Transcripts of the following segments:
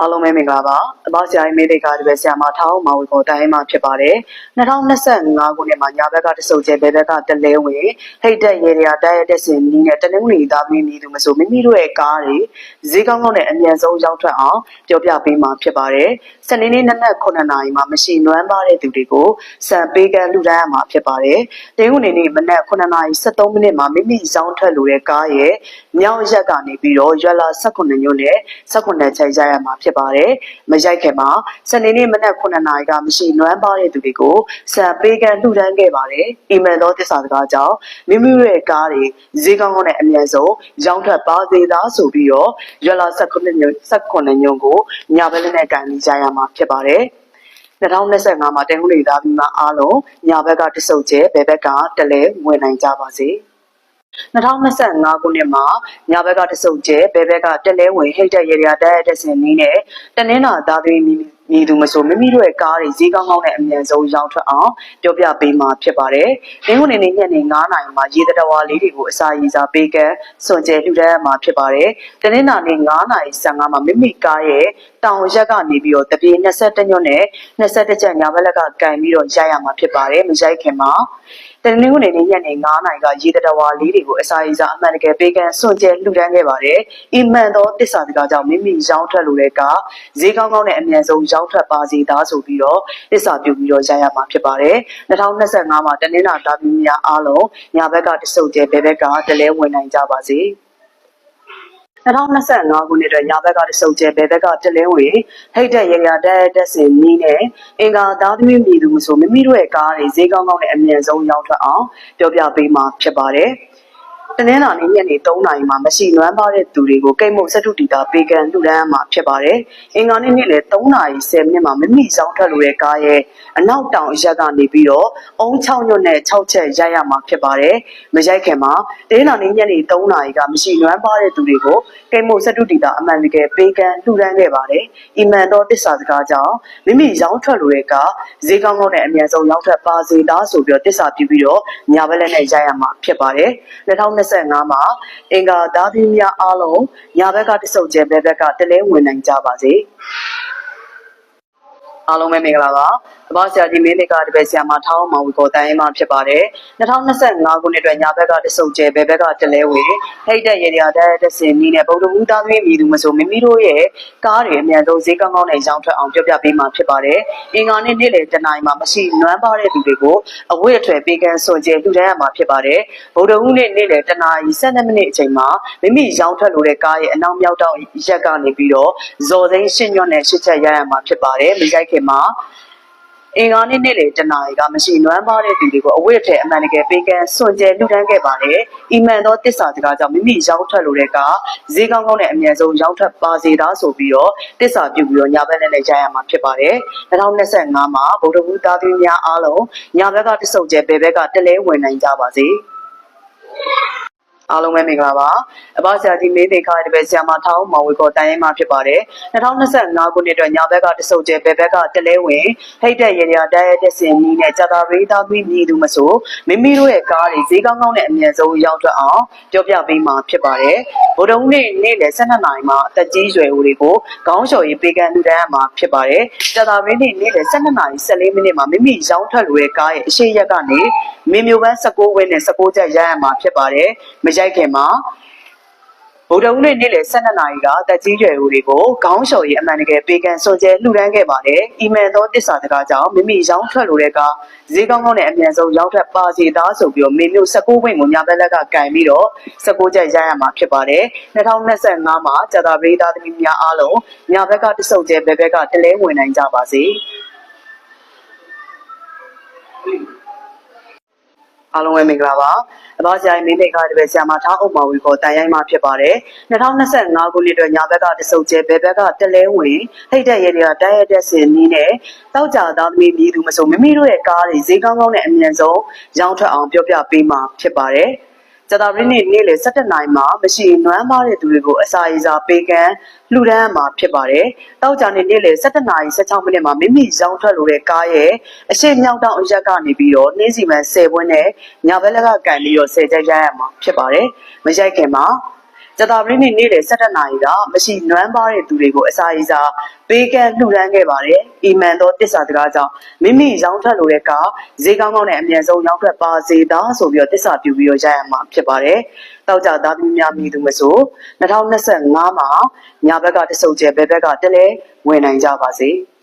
အားလုံးပဲမင်္ဂလာပါအဘောက်ဆရာကြီးမေးတဲ့ကားဒီပဲဆရာမထောင်းမောင်ဝေပေါ်တိုင်းမှာဖြစ်ပါတယ်2025ခုနှစ်မှာညာဘက်ကတဆုပ်ကျဲဘဲဘက်ကတလဲဝင်ဟိတ်တက်ရေရာတိုက်ရတဲ့စင်နီးနဲ့တနင်္ဂနွေသားမင်းမီသူမဆိုမိမိတို့ရဲ့ကားတွေဈေးကောင်းကောင်းနဲ့အမြန်ဆုံးရောက်ထွက်အောင်ပြောပြပေးမှာဖြစ်ပါတယ်စနေနေ့နက်နက်9နာရီမှာမရှိနွမ်းပါတဲ့သူတွေကိုစံပေးကမ်းလူဒန်းရမှာဖြစ်ပါတယ်တင်းကုန်နေနေ့မနက်9နာရီ73မိနစ်မှာမိမိရောက်ထွက်လို့တဲ့ကားရဲ့မြောက်ရက်ကနေပြီးတော့ရွက်လာ18ညွန်းနဲ့18ချိန်ကြရမှာဖြစ်ပါတယ်မရိုက်ခင်မှာစနေနေ့မနက်9နာရီကမရှိနွမ်းပါတဲ့သူတွေကိုစံပေးကမ်းလှူဒန်းခဲ့ပါတယ်အီမန်သောတစ္ဆာစကားကြောင့်မိမိတို့ရဲ့ကားတွေဈေးကောင်းကောင်းနဲ့အမြန်ဆုံးရောင်းထွက်ပါသေးသားဆိုပြီးတော့ရွက်လာ18ညွန်း18ညွန်းကိုညာဘက်နဲ့ကန်ပြီးကြရမှာဖြစ်ပါတယ်2025မှာတင်ခုလေသားပြီးမှအားလုံးညာဘက်ကတဆုပ်ကျဲဘယ်ဘက်ကတလဲဝင်နိုင်ကြပါစေ 2025ခုနှစ်မှာညာဘက်ကတဆုပ်ကျဲဘယ်ဘက်ကတက်လဲဝင်ဟိတ်တက်ရေရာတက်ရတဲ့စင်နည်းနဲ့တနင်္လာသားသွေးမိမိသူမဆိုမိမိတို့ရဲ့ကားတွေဈေးကောင်းကောင်းနဲ့အမြန်ဆုံးရောင်းထွက်အောင်ပြောပြပေးမှာဖြစ်ပါတယ်။ဒီခုနေနေညနေ9နာရီမှာရေတဝါလေးတွေကိုအစာရည်စာပေးကမ်းစွန်ကျဲလှူဒန်းရမှာဖြစ်ပါတယ်။တနင်္လာနေ့9နာရီ15မှာမိမိကားရဲ့တောင်ရက်ကနေပြီးတော့တပြေ22ညွန့်နဲ့22ချက်ညာဘက်လက်ကကန်ပြီးတော့ရိုက်ရမှာဖြစ်ပါတယ်။မရိုက်ခင်မှာ တနင်္ဂနွေနေ့ညနေ9နာရီကရေတဝါလေးတွေကိုအစာရည်စာအမှန်တကယ်ပေးကမ်းစွန့်ကျဲလှူဒန်းခဲ့ပါတယ်။အီမန်သောတစ္ဆာစကားကြောင့်မိမိရောင်းထွက်လို့တဲ့ကဈေးကောင်းကောင်းနဲ့အမြန်ဆုံးရောင်းထွက်ပါစေသားဆိုပြီးတော့တစ္ဆာပြုပြီးတော့ရရမှာဖြစ်ပါတယ်။2025မှာတနင်္လာဒါဘီများအားလုံးညာဘက်ကတဆုပ်ကျဲဘဲဘက်ကတလဲဝင်နိုင်ကြပါစေ။ 2025ခုနှစ်အတွက်ညာဘက်ကတဆုပ်ကျဲဘဲဘက်ကတလဲဝင်ဟိတ်တဲ့ရေရာတက်တက်စင်နီးနဲ့အင်္ဂါသားသမီးပြည်သူမဆိုမိမိတို့ရဲ့ကားတွေဈေးကောင်းကောင်းနဲ့အမြန်ဆုံးရောင်းထွက်အောင်ပြောပြပေးမှာဖြစ်ပါတယ်။ တနင်္လာနေ့ညနေ3နာရီမှာမရှိနွမ်းပါတဲ့သူတွေကိုကိတ်မုတ်စတုတီတာပေးကမ်းလှူဒန်းရမှာဖြစ်ပါတယ်။အင်္ဂါနေ့နေ့လည်း3နာရီ10မိနစ်မှာမိမိရောင်းထွက်လို့တဲ့ကားရဲ့အနောက်တောင်အရက်ကနေပြီးတော့အုံ6ညွတ်နဲ့6ချက်ရိုက်ရမှာဖြစ်ပါတယ်။မရိုက်ခင်မှာတနင်္လာနေ့ညနေ3နာရီကမရှိနွမ်းပါတဲ့သူတွေကိုကိတ်မုတ်စတုတီတာအမှန်တကယ်ပေးကမ်းလှူဒန်းခဲ့ပါတယ်။အီမန်တော်တစ္ဆာစကားကြောင့်မိမိရောင်းထွက်လို့တဲ့ကားဈေးကောင်းကောင်းနဲ့အမြန်ဆုံးရောင်းထွက်ပါစေသားဆိုပြီးတော့တစ္ဆာပြုပြီးတော့ညာဘက်လက်နဲ့ရိုက်ရမှာဖြစ်ပါတယ်။2025မှာအင်္ဂါသားသမီးများအားလုံးညာဘက်ကတဆုပ်ကျဲဘက်ဘက်ကတလဲဝင်နိုင်ကြပါစေ။ အားလုံးပဲမင်္ဂလာပါ။တပါဆရာကြီးမင်းလေးကတပည့်ဆရာမထောင်းမောင်ဝီကိုတိုင်းမှာဖြစ်ပါတယ်။2025ခုနှစ်အတွက်ညာဘက်ကတဆုပ်ကျဲဘယ်ဘက်ကတလဲဝင်ဟိတ်တဲ့ရေရာတဲ့တစင်နီးနဲ့ဗုဒ္ဓဘူးသားသမီးမြည်သူမဆိုမိမိတို့ရဲ့ကားတွေအမြန်ဆုံးဈေးကောင်းကောင်းနဲ့ရောင်းထွက်အောင်ပြောပြပေးမှာဖြစ်ပါတယ်။အင်္ဂါနေ့နေ့လယ်တနာရီမှာမရှိနွမ်းပါတဲ့သူတွေကိုအဝတ်အထည်ပေးကမ်းစွန်ကျဲလှူဒန်းရမှာဖြစ်ပါတယ်။ဗုဒ္ဓဘူးနေ့နေ့လယ်တနာရီ12မိနစ်အချိန်မှာမိမိရောင်းထွက်လို့တဲ့ကားရဲ့အနောက်မြောက်တောင်ရက်ကနေပြီးတော့ဇော်သိန်းရှင်းညွန့်နဲ့ရှစ်ချက်ရရမှာဖြစ်ပါတယ်။မရိုက်ခင်မှာအင်္ဂါနေ့နေ့လေတနာရီကမရှိနွမ်းပါတဲ့သူတွေကိုအဝတ်အထည်အမှန်တကယ်ပေးကမ်းစွန့်ကြဲလူတန်းခဲ့ပါတယ်။အီမန်သောတစ္ဆာစကားကြောင့်မိမိရောက်ထွက်လို့တဲ့ကဈေးကောင်းကောင်းနဲ့အမြန်ဆုံးရောက်ထွက်ပါစေသားဆိုပြီးတော့တစ္ဆာပြုပြီးတော့ညာဘက်နဲ့လည်းရရမှာဖြစ်ပါတယ်။2025မှာဗုဒ္ဓဘုသားသမီးများအားလုံးညာဘက်ကတဆုပ်ကျဲဘယ်ဘက်ကတလဲဝင်နိုင်ကြပါစေ။ အားလုံးပဲမင်္ဂလာပါအဘဆရာကြီးမေးသေးခါတပည့်ဆရာမထောင်းမောင်ဝေကောတိုင်းရင်းမှာဖြစ်ပါတယ်2025ခုနှစ်အတွက်ညာဘက်ကတဆုပ်ကျဲဘယ်ဘက်ကတလဲဝင်ဟိတ်တဲ့ရေရာတက်ရတဲ့စင်နီးနဲ့ကြာတာရိသားပြီးမြည်သူမဆိုမိမိတို့ရဲ့ကားတွေဈေးကောင်းကောင်းနဲ့အမြန်ဆုံးရောက်ထွက်အောင်ပြောပြပေးမှာဖြစ်ပါတယ်ဗုဒ္ဓဦးနေ့နေ့လယ်12နာရီမှာအသက်ကြီးရွယ်ဦးတွေကိုခေါင်းလျှော်ရေးပေးကမ်းလူတန်းရမှာဖြစ်ပါတယ်ကြာတာရိနေ့နေ့လယ်12နာရီ14မိနစ်မှာမိမိရောင်းထွက်လို့ရဲ့ကားရဲ့အရှိရက်ကနေမင်းမျိုးပန်း16ဝင်းနဲ့16ချက်ရရမှာဖြစ်ပါတယ်မရိုက်ခင်မှာဗုဒ္ဓဦးနေ့နေ့လယ်12နာရီကတက်ကြီးရွယ်ဦးတွေကိုခေါင်းလျှော်ရေးအမှန်တကယ်ပေးကမ်းစွန်ကျဲလှူဒန်းခဲ့ပါတယ်။အီမန်သောတစ္ဆာတကားကြောင့်မိမိရောင်းထွက်လို့တဲ့ကဈေးကောင်းကောင်းနဲ့အမြန်ဆုံးရောင်းထွက်ပါစီသားဆိုပြီးတော့မေမျိုး16ဝင်းကိုညာဘက်လက်ကကင်ပြီးတော့16ချက်ရရမှာဖြစ်ပါတယ်။2025မှာကြာတာပရိသတ်သမီးများအားလုံးညာဘက်ကတဆုပ်ကျဲဘက်ဘက်ကတလဲဝင်နိုင်ကြပါစေ။ အားလုံးပဲမင်္ဂလာပါအဘဆရာကြီးမင်းမိတ်ကတပည့်ဆရာမထားအုပ်မဝီကိုတန်ရိုင်းမှာဖြစ်ပါတယ်2025ခုနှစ်အတွက်ညာဘက်ကတဆုပ်ကျဲဘယ်ဘက်ကတလဲဝင်ဟိတ်တဲ့ရေတွေကတိုက်ရတဲ့စင်နီးနဲ့တောက်ကြသားသမီးမြည်သူမဆိုမိမိတို့ရဲ့ကားတွေဈေးကောင်းကောင်းနဲ့အမြန်ဆုံးရောင်းထွက်အောင်ပြောပြပေးမှာဖြစ်ပါတယ် ကျတာရင်းနေ့နေ့လေ17နိုင်မှာမရှိနွမ်းပါတဲ့သူတွေကိုအစာရေစာပေးကမ်းလှူဒန်းမှာဖြစ်ပါတယ်။တောက်ကြနေ့နေ့လေ17နာရီ16မိနစ်မှာမိမိရောင်းထွက်လို့တဲ့ကားရဲ့အရှိမြောက်တောင်အရက်ကနေပြီးတော့နှင်းစီမံ10ပွင့်နဲ့ညာဘက်လက်ကကန်ပြီးတော့10ချက်ရရမှာဖြစ်ပါတယ်။မရိုက်ခင်မှာ ကျတာပရင်းနေ့နေ့လယ်7နာရီကမရှိနွမ်းပါတဲ့သူတွေကိုအစာရည်စာပေးကမ်းလှူဒန်းခဲ့ပါတယ်။အီမန်သောတစ္ဆာစကားကြောင့်မိမိရောင်းထွက်လို့တဲ့ကဈေးကောင်းကောင်းနဲ့အမြန်ဆုံးရောင်းထွက်ပါစေသာဆိုပြီးတော့တစ္ဆာပြုပြီးတော့ရရမှာဖြစ်ပါတယ်။တောက်ကြသားသမီးများမိသူမဆို2025မှာညာဘက်ကတဆုပ်ကျဲဘယ်ဘက်ကတလဲဝင်နိုင်ကြပါစေ။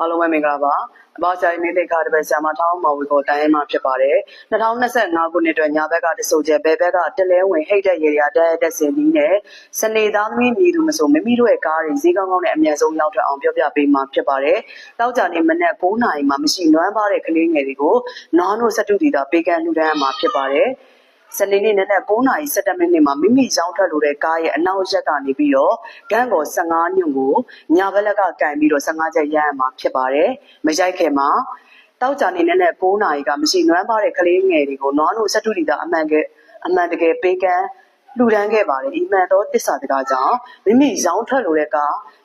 အားလုံးပဲမင်္ဂလာပါအပါဆိုင်နေတိတ်ခါတပည့်ဆရာမထောင်းမော်ဝီကိုတိုင်းရမှာဖြစ်ပါတယ်2025ခုနှစ်အတွက်ညာဘက်ကတဆိုးကျဲဘယ်ဘက်ကတလဲဝင်ဟိတ်တဲ့ရေရာတက်တက်စင်ပြီးနဲ့စနေသားသမီးမြည်သူမဆိုမိမိတို့ရဲ့ကားတွေဈေးကောင်းကောင်းနဲ့အမြန်ဆုံးရောက်ထွက်အောင်ပြောပြပေးမှာဖြစ်ပါတယ်တောက်ကြနေမနေ့9နာရီမှာမရှိနွမ်းပါတဲ့ကလေးငယ်တွေကိုနွားနို့စတုတီတာပေးကမ်းလှူဒန်းရမှာဖြစ်ပါတယ် စနေနေ့နက်နက်9:17မိနစ်မှာမိမိရောင်းထွက်လို့တဲ့ကားရဲ့အနောက်ရက်ကနေပြီးတော့ဂန်းကော15ညွန့်ကိုညာဘက်လက်ကကန်ပြီးတော့15ချက်ရရမှာဖြစ်ပါတယ်။မရိုက်ခင်မှာတောက်ကြနေနက်နက်9နာရီကမရှိနွမ်းပါတဲ့ကလေးငယ်တွေကိုနွားနို့စတုတီတာအမှန်ကအမှန်တကယ်ပေးကမ်း လှူဒန်းခဲ့ပါတယ်ဒီမှန်သောတစ္ဆာစကားကြောင့်မိမိရောင်းထွက်လို့တဲ့က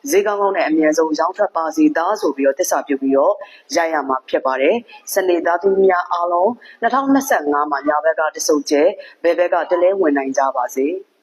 ဈေးကောင်းကောင်းနဲ့အမြန်ဆုံးရောင်းထွက်ပါစေသားဆိုပြီးတော့တစ္ဆာပြုပြီးတော့ရရမှာဖြစ်ပါတယ်စနေသားသူများအားလုံး2025မှာညာဘက်ကတဆုပ်ကျဲဘယ်ဘက်ကတလဲဝင်နိုင်ကြပါစေ။